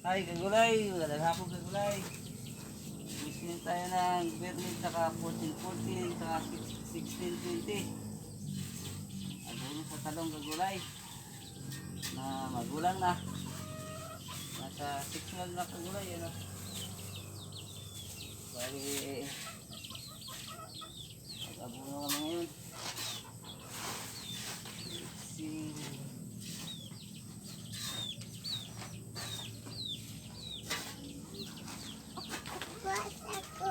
Ay, kagulay. Walang hapon kagulay. Gusto tayo ng Berlin saka 1414 saka 1620. Abuno sa talong kagulay. Na magulang na. Nasa 6 months na kagulay. Ano? Bali, mag-abuno kami ngayon. Si Pusa ko,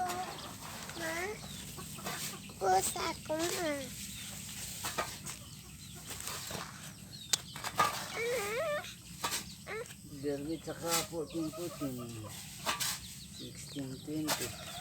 ma. Pusa ko, ma. Berlin saka 1414. 1620.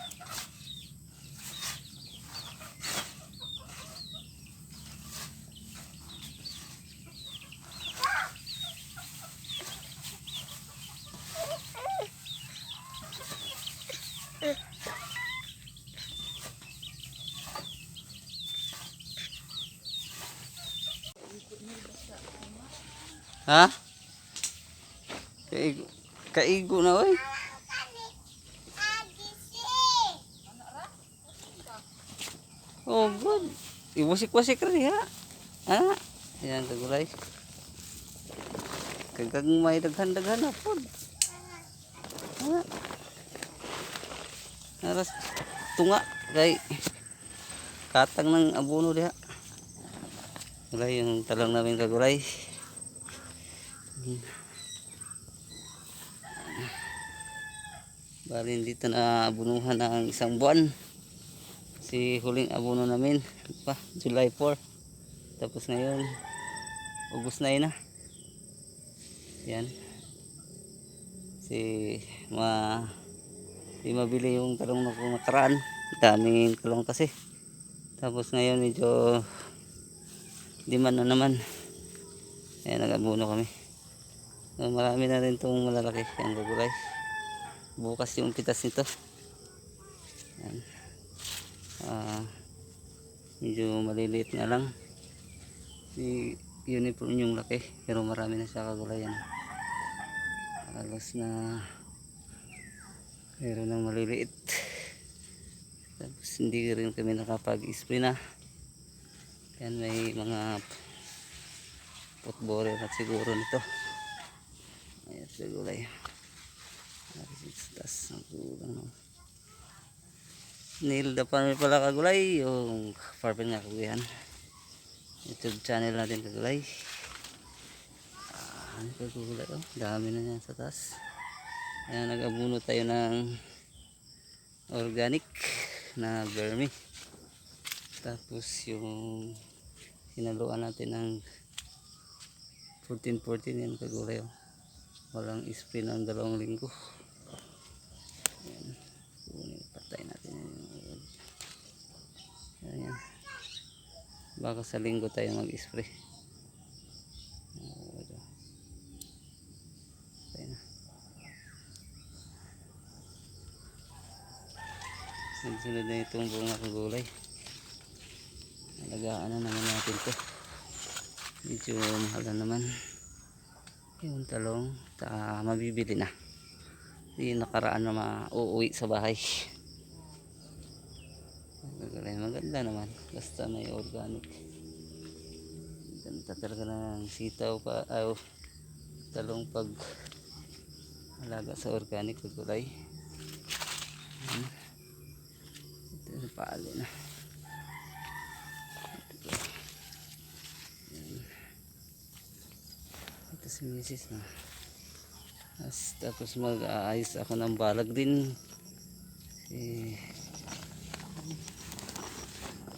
Ha? Kaigo, kaigo na oy. Oh, good. Iwasik-wasik rin ha. Ha? Ayan, kagulay. Kagag may daghan-daghan na po. Ha? Aras tunga kay katang ng abono diha. Gulay yung talang namin kagulay. Bali dito na abunuhan ng isang buwan. Si huling abuno namin pa July 4. Tapos ngayon August 9 na. Yan. Si ma di mabili yung talong na kumakaraan. Daming talong kasi. Tapos ngayon medyo di man na naman. Ayan, nag-abuno kami. So, marami na rin itong malalaki ang gagulay. Bukas yung pitas nito. Ayan. Ah, medyo maliliit nga lang. Si uniform yung laki. Pero marami na siya kagulayan. Halos na meron ng maliliit. Tapos hindi rin kami nakapag-spray na. Yan may mga potborer at siguro nito. Ayan sa gulay. Tas ang kulang no. Nilda pa pala kagulay yung farmer nga kaguyan. YouTube channel natin kagulay. Ah, ano kagulay oh. Dami na yan sa taas. Ayan nag-abuno tayo ng organic na vermi. Tapos yung sinaluan natin ng 14-14 yan kagulay oh. Walang spray ng dalawang linggo. Ayan. Kunin, patay natin yan. Ayan. Baka sa linggo tayo. Oh, ito. Patay na. Itong bunga kagulay. Alagaan na naman natin to. Medyo mahal na naman. Yung talong, ta mabibili na. Hindi nakaraan na mauuwi sa bahay. Magagala, maganda naman. Basta may organic. Ganda talaga ng sitaw pa. Ay, talong pag alaga sa organic gulay. Ayan. Ito yung paali na. Ito. Ayan. Ito si Mrs. na. As, tapos mag-aayos ako ng balag din. Eh,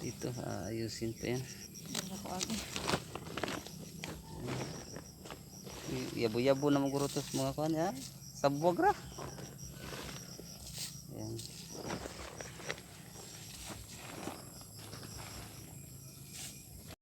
dito aayusin pa yan. Yabo-yabo na maguro to sa mga kuhan ya. Sabwag ra. Ayan.